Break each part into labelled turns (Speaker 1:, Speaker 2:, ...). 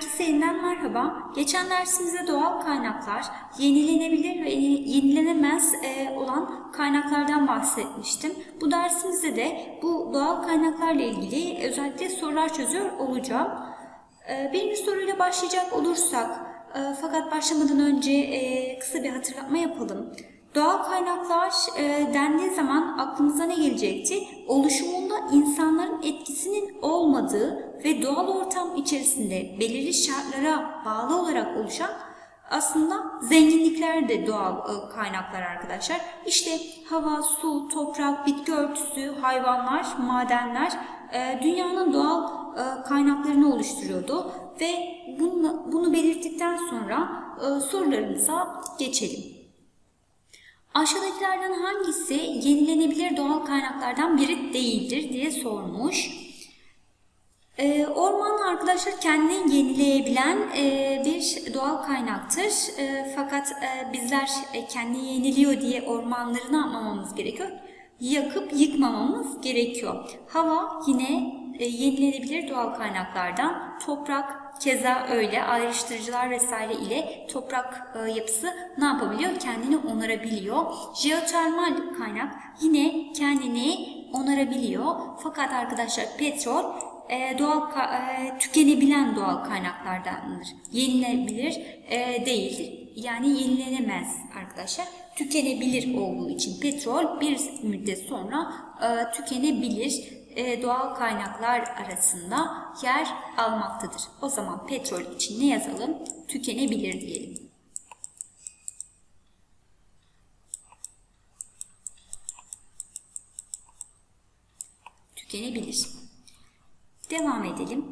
Speaker 1: Herkese yeniden merhaba. Geçen dersimizde doğal kaynaklar, yenilenebilir ve yeni- yenilenemez e, olan kaynaklardan bahsetmiştim. Bu dersimizde de bu doğal kaynaklarla ilgili özellikle sorular çözüyor olacağım. E, birinci soruyla başlayacak olursak, e, fakat başlamadan önce kısa bir hatırlatma yapalım. Doğal kaynaklar e, dendiği zaman aklımıza ne gelecekti? Oluşumunda insanların etkisinin olmadığı ve doğal ortam içerisinde belirli şartlara bağlı olarak oluşan aslında zenginlikler de doğal e, kaynaklar arkadaşlar. İşte hava, su, toprak, bitki örtüsü, hayvanlar, madenler e, dünyanın doğal e, kaynaklarını oluşturuyordu ve bunu, bunu belirttikten sonra sorularımıza geçelim. Aşağıdakilerden hangisi yenilenebilir doğal kaynaklardan biri değildir diye sormuş. Ee, orman arkadaşlar kendini yenileyebilen e, bir doğal kaynaktır. E, fakat e, bizler e, kendini yeniliyor diye ormanları ne yapmamamız gerekiyor? Yakıp yıkmamamız gerekiyor. Hava yine e, yenilenebilir doğal kaynaklardan. Toprak keza öyle ayrıştırıcılar vesaire ile toprak yapısı ne yapabiliyor? Kendini onarabiliyor. Jeotermal kaynak yine kendini onarabiliyor. Fakat arkadaşlar petrol e, doğal e, tükenebilen doğal kaynaklardandır. Yenilebilir e, değildir. Yani yenilenemez arkadaşlar. Tükenebilir olduğu için petrol bir müddet sonra e, tükenebilir e, doğal kaynaklar arasında yer almaktadır. O zaman petrol için ne yazalım? Tükenebilir diyelim. Tükenebilir. Devam edelim.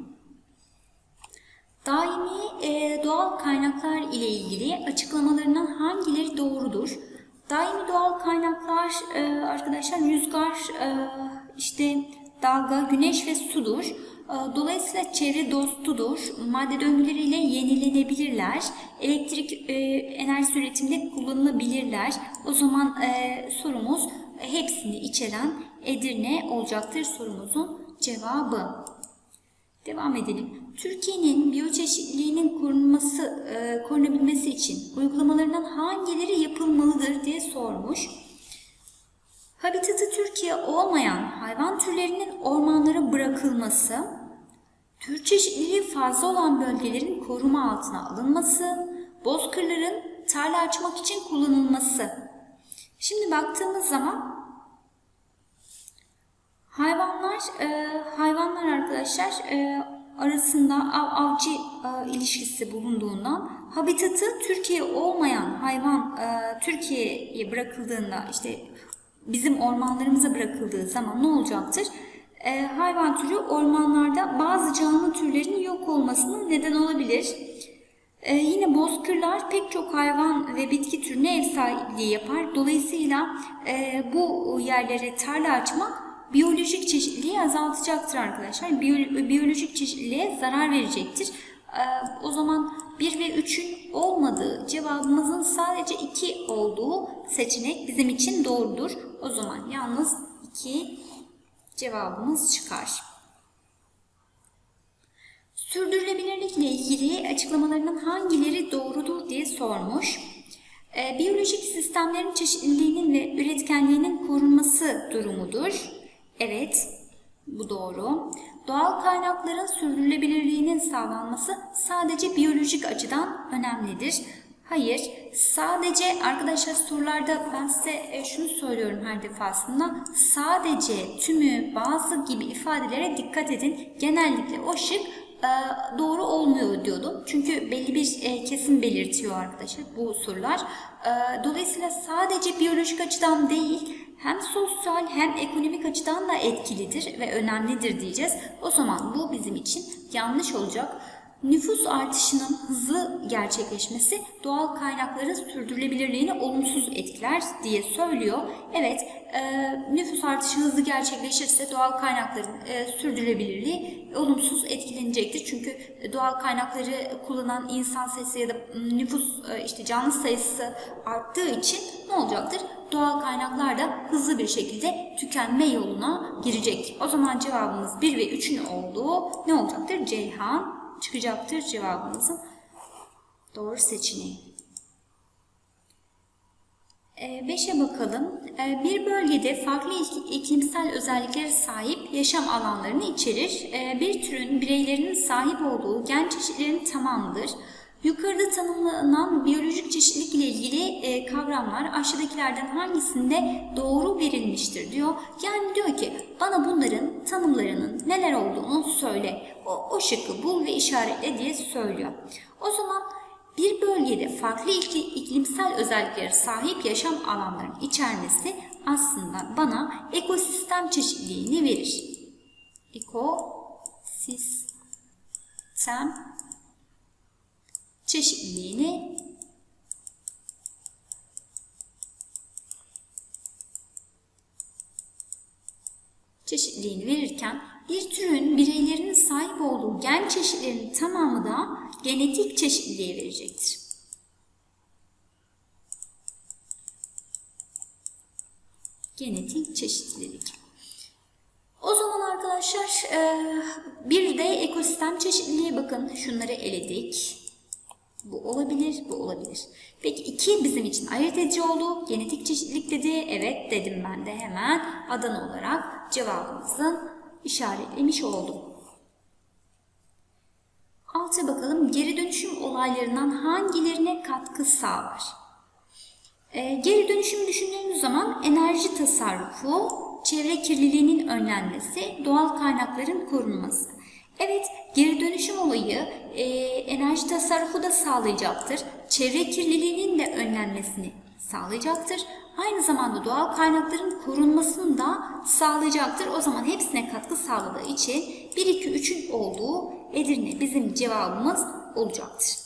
Speaker 1: Daimi e, doğal kaynaklar ile ilgili açıklamalarından hangileri doğrudur? Daimi doğal kaynaklar e, arkadaşlar rüzgar, e, işte dalga, güneş ve sudur. E, dolayısıyla çevre dostudur. Madde döngüleriyle yenilenebilirler. Elektrik e, enerjisi üretiminde kullanılabilirler. O zaman e, sorumuz hepsini içeren Edirne olacaktır sorumuzun cevabı. Devam edelim. Türkiye'nin biyoçeşitliliğinin korunması, e, korunabilmesi için uygulamalarından hangileri yapılmalıdır diye sormuş. Habitatı Türkiye olmayan hayvan türlerinin ormanlara bırakılması, tür çeşitliliği fazla olan bölgelerin koruma altına alınması, bozkırların tarla açmak için kullanılması. Şimdi baktığımız zaman Hayvanlar, e, hayvanlar arkadaşlar e, arasında av, avcı e, ilişkisi bulunduğundan habitatı Türkiye olmayan hayvan e, Türkiye'ye bırakıldığında işte bizim ormanlarımıza bırakıldığı zaman ne olacaktır? E, hayvan türü ormanlarda bazı canlı türlerin yok olmasına neden olabilir. Ee, yine bozkırlar pek çok hayvan ve bitki türüne ev sahipliği yapar. Dolayısıyla e, bu yerlere tarla açmak biyolojik çeşitliliği azaltacaktır arkadaşlar. Biyo- biyolojik çeşitliliğe zarar verecektir. Ee, o zaman 1 ve 3'ün olmadığı cevabımızın sadece 2 olduğu seçenek bizim için doğrudur. O zaman yalnız 2 cevabımız çıkar. Sürdürülebilirlikle ilgili açıklamalarının hangileri doğrudur diye sormuş. Ee, biyolojik sistemlerin çeşitliliğinin ve üretkenliğinin korunması durumudur. Evet, bu doğru. Doğal kaynakların sürdürülebilirliğinin sağlanması sadece biyolojik açıdan önemlidir. Hayır, sadece arkadaşlar sorularda ben size e, şunu söylüyorum her defasında. Sadece, tümü, bazı gibi ifadelere dikkat edin. Genellikle o şık doğru olmuyor diyordum. Çünkü belli bir e, kesim belirtiyor arkadaşlar bu sorular. E, Dolayısıyla sadece biyolojik açıdan değil, hem sosyal hem ekonomik açıdan da etkilidir ve önemlidir diyeceğiz. O zaman bu bizim için yanlış olacak. Nüfus artışının hızlı gerçekleşmesi doğal kaynakların sürdürülebilirliğini olumsuz etkiler diye söylüyor. Evet, e, nüfus artışı hızlı gerçekleşirse doğal kaynakların e, sürdürülebilirliği olumsuz etkilenecektir. Çünkü doğal kaynakları kullanan insan sayısı ya da nüfus e, işte canlı sayısı arttığı için ne olacaktır? Doğal kaynaklar da hızlı bir şekilde tükenme yoluna girecek. O zaman cevabımız 1 ve 3'ün olduğu ne olacaktır? Ceyhan çıkacaktır cevabımızın doğru seçeneği. 5'e bakalım. Ee, Bir bölgede farklı ik- iklimsel özelliklere sahip yaşam alanlarını içerir. Ee, Bir türün bireylerinin sahip olduğu gen çeşitlerinin tamamıdır. Yukarıda tanımlanan biyolojik çeşitlilik ile ilgili e, kavramlar aşağıdakilerden hangisinde doğru verilmiştir diyor. Yani diyor ki bana bunların tanımlarının neler olduğunu söyle. O, o şıkkı bul ve işaretle diye söylüyor. O zaman bir bölgede farklı ikli- iklimsel özelliklere sahip yaşam alanlarının içermesi aslında bana ekosistem çeşitliliğini verir. Ekosistem çeşitliliğini çeşitliliğini verirken bir türün bireylerinin sahip olduğu gen çeşitlerinin tamamı da genetik çeşitliliğe verecektir. Genetik çeşitlilik. O zaman arkadaşlar bir de ekosistem çeşitliliğe bakın. Şunları eledik. Bu olabilir, bu olabilir. Peki iki bizim için ayırt edici oldu. Genetik çeşitlilik dedi. Evet dedim ben de hemen Adana olarak cevabımızın işaretlemiş oldum. Altıya bakalım. Geri dönüşüm olaylarından hangilerine katkı sağlar? Ee, geri dönüşüm düşündüğümüz zaman enerji tasarrufu, çevre kirliliğinin önlenmesi, doğal kaynakların korunması. Evet, geri dönüşüm olayı e, enerji tasarrufu da sağlayacaktır. Çevre kirliliğinin de önlenmesini sağlayacaktır. Aynı zamanda doğal kaynakların korunmasını da sağlayacaktır. O zaman hepsine katkı sağladığı için 1, 2, 3'ün olduğu Edirne bizim cevabımız olacaktır.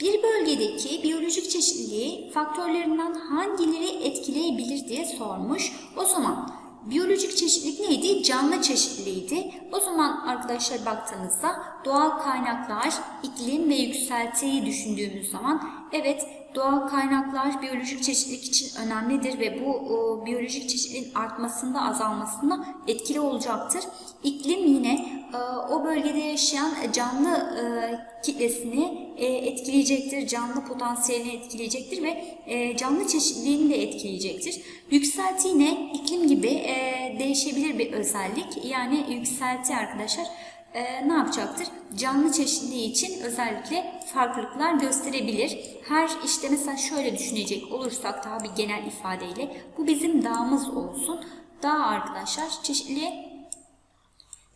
Speaker 1: Bir bölgedeki biyolojik çeşitliliği faktörlerinden hangileri etkileyebilir diye sormuş. O zaman biyolojik çeşitlilik neydi? Canlı çeşitliliğiydi. O zaman arkadaşlar baktığınızda doğal kaynaklar, iklim ve yükseltiyi düşündüğümüz zaman evet doğal kaynaklar biyolojik çeşitlilik için önemlidir ve bu o, biyolojik çeşitliliğin artmasında azalmasında etkili olacaktır. İklim yine e, o bölgede yaşayan canlı e, kitlesini e, etkileyecektir, canlı potansiyelini etkileyecektir ve e, canlı çeşitliliğini de etkileyecektir. Yükselti yine iklim gibi e, değişebilir bir özellik. Yani yükselti arkadaşlar e, ne yapacaktır? Canlı çeşitliliği için özellikle farklılıklar gösterebilir. Her işte mesela şöyle düşünecek olursak daha bir genel ifadeyle bu bizim dağımız olsun. Dağ arkadaşlar çeşitli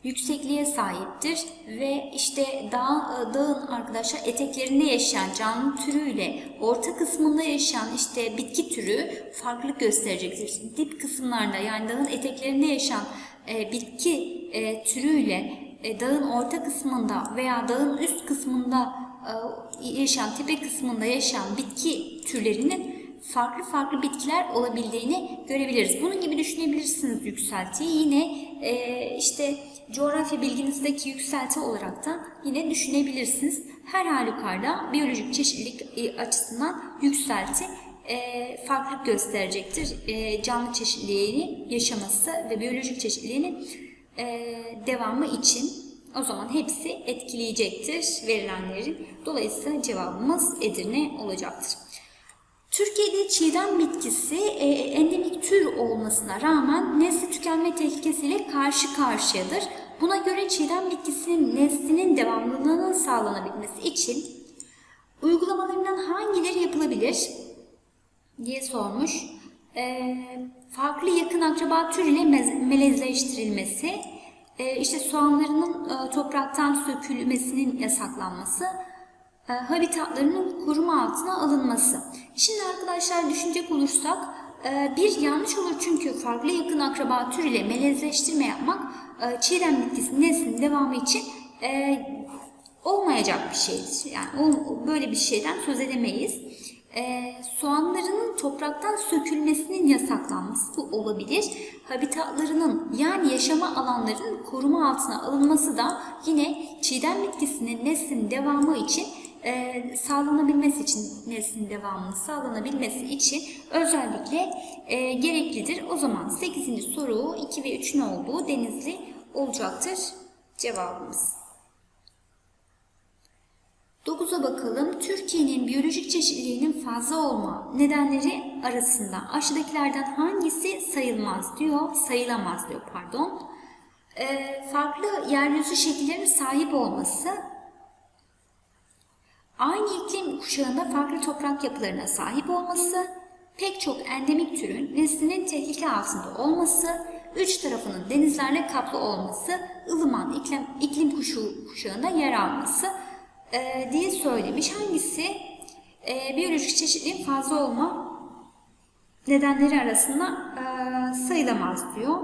Speaker 1: yüksekliğe sahiptir ve işte dağ, dağın arkadaşlar eteklerinde yaşayan canlı türüyle orta kısmında yaşayan işte bitki türü farklılık gösterecektir. Dip kısımlarda yani dağın eteklerinde yaşayan e, bitki e, türüyle e, dağın orta kısmında veya dağın üst kısmında e, yaşayan tepe kısmında yaşayan bitki türlerinin farklı farklı bitkiler olabildiğini görebiliriz. Bunun gibi düşünebilirsiniz yükseltiyi. Yine e, işte coğrafya bilginizdeki yükselti olarak da yine düşünebilirsiniz. Her halükarda biyolojik çeşitlilik açısından yükselti e, farklılık gösterecektir. E, canlı çeşitliliğini yaşaması ve biyolojik çeşitliliğinin e, devamı için o zaman hepsi etkileyecektir verilenlerin. Dolayısıyla cevabımız Edirne olacaktır. Türkiye'de çiğdem bitkisi e, endemik tür olmasına rağmen nesli tükenme tehlikesiyle karşı karşıyadır. Buna göre çiğdem bitkisinin neslinin devamlılığının sağlanabilmesi için uygulamalarından hangileri yapılabilir diye sormuş. E, farklı yakın akraba tür ile melezleştirilmesi, e, işte soğanlarının e, topraktan sökülmesinin yasaklanması, e, habitatlarının koruma altına alınması. Şimdi arkadaşlar düşünecek olursak bir yanlış olur çünkü farklı yakın akraba tür ile melezleştirme yapmak çiğdem bitkisinin neslinin devamı için olmayacak bir şeydir. Yani böyle bir şeyden söz edemeyiz. E, soğanlarının topraktan sökülmesinin yasaklanması bu olabilir. Habitatlarının yani yaşama alanlarının koruma altına alınması da yine çiğdem bitkisinin neslinin devamı için e, sağlanabilmesi için neslin devamının sağlanabilmesi için özellikle e, gereklidir. O zaman 8. soru 2 ve 3'ün olduğu denizli olacaktır cevabımız. 9'a bakalım. Türkiye'nin biyolojik çeşitliliğinin fazla olma nedenleri arasında. Aşağıdakilerden hangisi sayılmaz diyor, sayılamaz diyor pardon. Ee, farklı yeryüzü şekillerine sahip olması, aynı iklim kuşağında farklı toprak yapılarına sahip olması, pek çok endemik türün neslinin tehlike altında olması, üç tarafının denizlerle kaplı olması, ılıman iklim, iklim kuşu, kuşağında yer alması e, diye söylemiş. Hangisi e, biyolojik çeşitliliğin fazla olma nedenleri arasında e, sayılamaz diyor.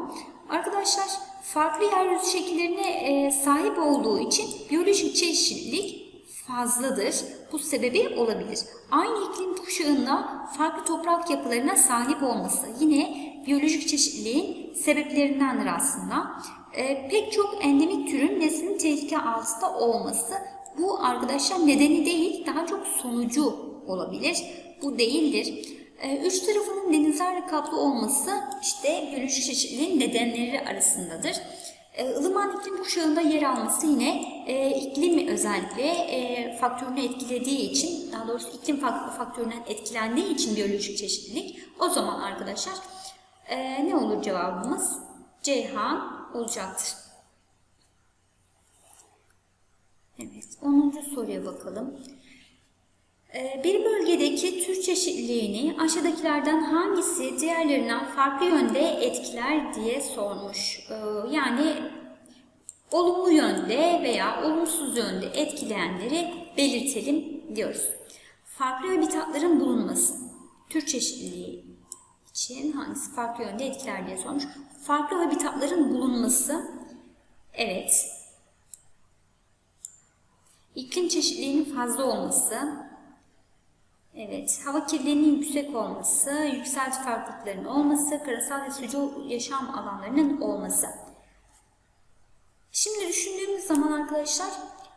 Speaker 1: Arkadaşlar farklı yeryüzü şekillerine e, sahip olduğu için biyolojik çeşitlilik fazladır. Bu sebebi olabilir. Aynı iklim kuşağında farklı toprak yapılarına sahip olması yine biyolojik çeşitliliğin sebeplerindendir aslında. E, pek çok endemik türün neslinin tehlike altında olması bu arkadaşlar nedeni değil daha çok sonucu olabilir. Bu değildir. E, üç tarafının denizlerle kaplı olması işte biyolojik çeşitliliğin nedenleri arasındadır. E, ılıman iklim kuşağında yer alması yine e, iklim özellikle e, faktörünü etkilediği için, daha doğrusu iklim faktöründen etkilendiği için biyolojik çeşitlilik. O zaman arkadaşlar e, ne olur cevabımız? Ceyhan olacaktır. Evet, 10. soruya bakalım. Ee, Bir bölgedeki tür çeşitliliğini aşağıdakilerden hangisi diğerlerinden farklı yönde etkiler diye sormuş. Ee, Yani olumlu yönde veya olumsuz yönde etkileyenleri belirtelim diyoruz. Farklı habitatların bulunması, tür çeşitliliği için hangisi farklı yönde etkiler diye sormuş. Farklı habitatların bulunması, evet. İklim çeşitliliğinin fazla olması, Evet, hava kirliliğinin yüksek olması, yükselti farklılıklarının olması, karasal ve sucu yaşam alanlarının olması. Şimdi düşündüğümüz zaman arkadaşlar,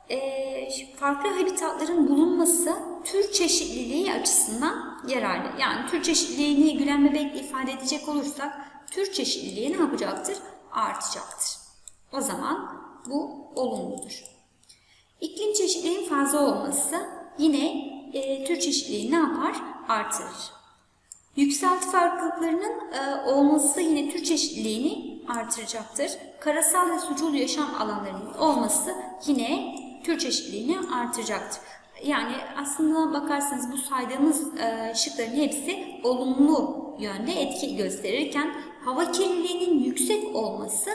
Speaker 1: e, farklı habitatların bulunması tür çeşitliliği açısından yararlı. Yani tür çeşitliliğini Gülen Bebek'le ifade edecek olursak, tür çeşitliliği ne yapacaktır? Artacaktır. O zaman bu olumludur. İklim çeşitliliğinin fazla olması yine e, tür çeşitliliği ne yapar? Artırır. Yükselti farklılıklarının e, olması yine tür çeşitliliğini artıracaktır. Karasal ve sucul yaşam alanlarının olması yine tür çeşitliliğini artıracaktır. Yani aslında bakarsanız bu saydığımız e, şıkların hepsi olumlu yönde etki gösterirken hava kirliliğinin yüksek olması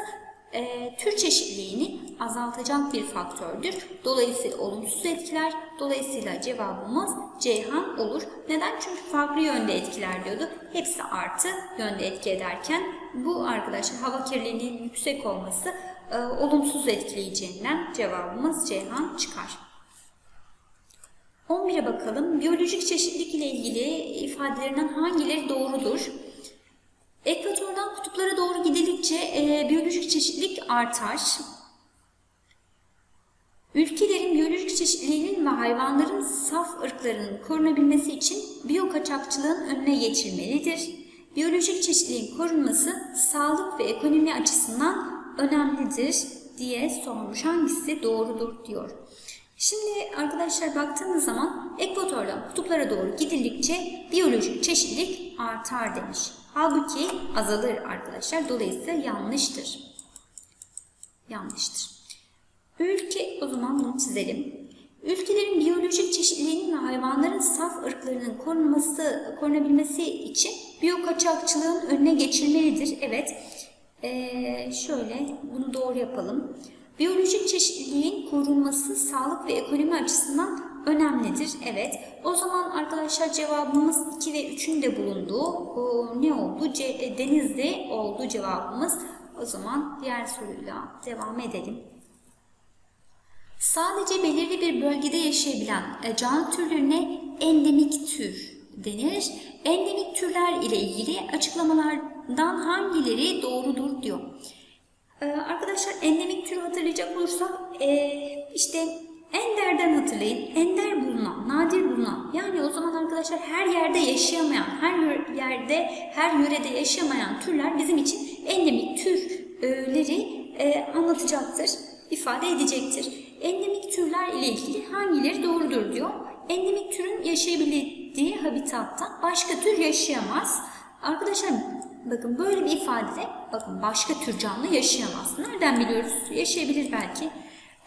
Speaker 1: e, tür çeşitliliğini azaltacak bir faktördür. Dolayısıyla olumsuz etkiler. Dolayısıyla cevabımız Ceyhan olur. Neden? Çünkü farklı yönde etkiler diyordu. Hepsi artı yönde etki ederken bu arkadaşlar hava kirliliğinin yüksek olması e, olumsuz etkileyeceğinden cevabımız Ceyhan çıkar. 11'e bakalım. Biyolojik çeşitlilik ile ilgili ifadelerinden hangileri doğrudur? Ekvatordan kutuplara doğru gidildikçe e, biyolojik çeşitlilik artar. Ülkelerin biyolojik çeşitliliğinin ve hayvanların saf ırklarının korunabilmesi için biyokaçakçılığın önüne geçilmelidir. Biyolojik çeşitliliğin korunması sağlık ve ekonomi açısından önemlidir diye sormuş. Hangisi doğrudur diyor. Şimdi arkadaşlar baktığınız zaman ekvatordan kutuplara doğru gidildikçe biyolojik çeşitlilik artar demiş. Halbuki azalır arkadaşlar. Dolayısıyla yanlıştır. Yanlıştır. Ülke, o zaman bunu çizelim. Ülkelerin biyolojik çeşitliliğinin ve hayvanların saf ırklarının korunması, korunabilmesi için biyokaçakçılığın önüne geçilmelidir. Evet, ee, şöyle bunu doğru yapalım. Biyolojik çeşitliliğin korunması sağlık ve ekonomi açısından önemlidir. Evet. O zaman arkadaşlar cevabımız 2 ve 3'ün de bulunduğu o, ne oldu? C, e, denizde oldu cevabımız. O zaman diğer soruyla devam edelim. Sadece belirli bir bölgede yaşayabilen e, canlı türlerine endemik tür denir. Endemik türler ile ilgili açıklamalardan hangileri doğrudur diyor. Ee, arkadaşlar endemik türü hatırlayacak olursak e, işte Ender'den hatırlayın. Ender bulunan, nadir bulunan. Yani o zaman arkadaşlar her yerde yaşayamayan, her yerde, her yörede yaşayamayan türler bizim için endemik türleri e, anlatacaktır, ifade edecektir. Endemik türler ile ilgili hangileri doğrudur diyor. Endemik türün yaşayabildiği habitatta başka tür yaşayamaz. Arkadaşlar bakın böyle bir ifadede bakın başka tür canlı yaşayamaz. Nereden biliyoruz? Yaşayabilir belki.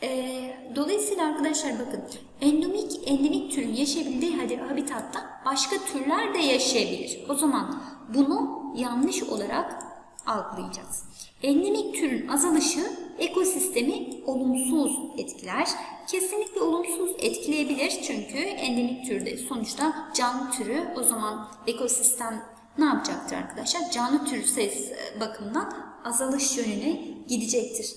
Speaker 1: Ee, dolayısıyla arkadaşlar bakın endemik endemik türün yaşayabildiği hadi- habitatta başka türler de yaşayabilir. O zaman bunu yanlış olarak algılayacağız. Endemik türün azalışı ekosistemi olumsuz etkiler. Kesinlikle olumsuz etkileyebilir çünkü endemik türde sonuçta canlı türü o zaman ekosistem ne yapacaktır arkadaşlar? Canlı türü sayısı bakımından azalış yönüne gidecektir.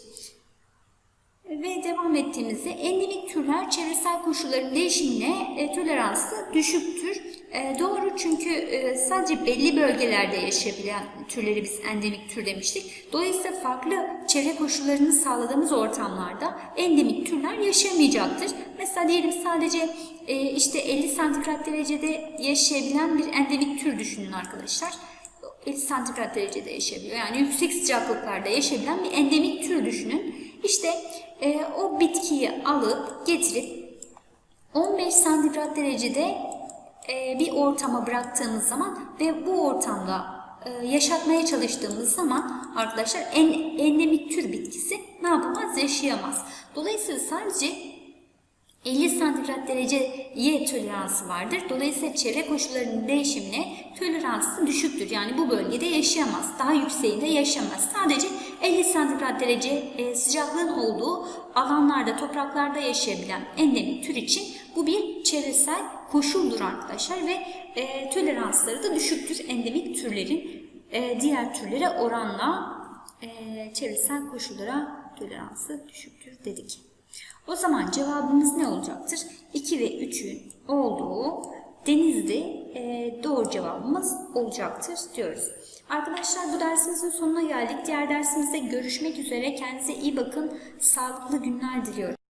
Speaker 1: Ve devam ettiğimizde endemik türler çevresel koşulların değişimine e, toleransı düşüktür. E, doğru çünkü e, sadece belli bölgelerde yaşayabilen türleri biz endemik tür demiştik. Dolayısıyla farklı çevre koşullarını sağladığımız ortamlarda endemik türler yaşamayacaktır. Mesela diyelim sadece e, işte 50 santigrat derecede yaşayabilen bir endemik tür düşünün arkadaşlar. 50 santigrat derecede yaşayabiliyor. Yani yüksek sıcaklıklarda yaşayabilen bir endemik tür düşünün. İşte e, o bitkiyi alıp getirip 15 santigrat derecede e, bir ortama bıraktığımız zaman ve bu ortamda e, yaşatmaya çalıştığımız zaman arkadaşlar en, endemik tür bitkisi ne yapamaz? Yaşayamaz. Dolayısıyla sadece 50 santigrat dereceye toleransı vardır. Dolayısıyla çevre koşullarının değişimine toleransı düşüktür. Yani bu bölgede yaşayamaz. Daha yükseğinde yaşamaz. Sadece 50 santigrat derece e, sıcaklığın olduğu alanlarda, topraklarda yaşayabilen endemik tür için bu bir çevresel koşuldur arkadaşlar ve e, toleransları da düşüktür endemik türlerin e, diğer türlere oranla e, çevresel koşullara toleransı düşüktür dedik. O zaman cevabımız ne olacaktır? 2 ve 3'ün olduğu denizde e, doğru cevabımız olacaktır diyoruz. Arkadaşlar bu dersimizin sonuna geldik. Diğer dersimizde görüşmek üzere. Kendinize iyi bakın. Sağlıklı günler diliyorum.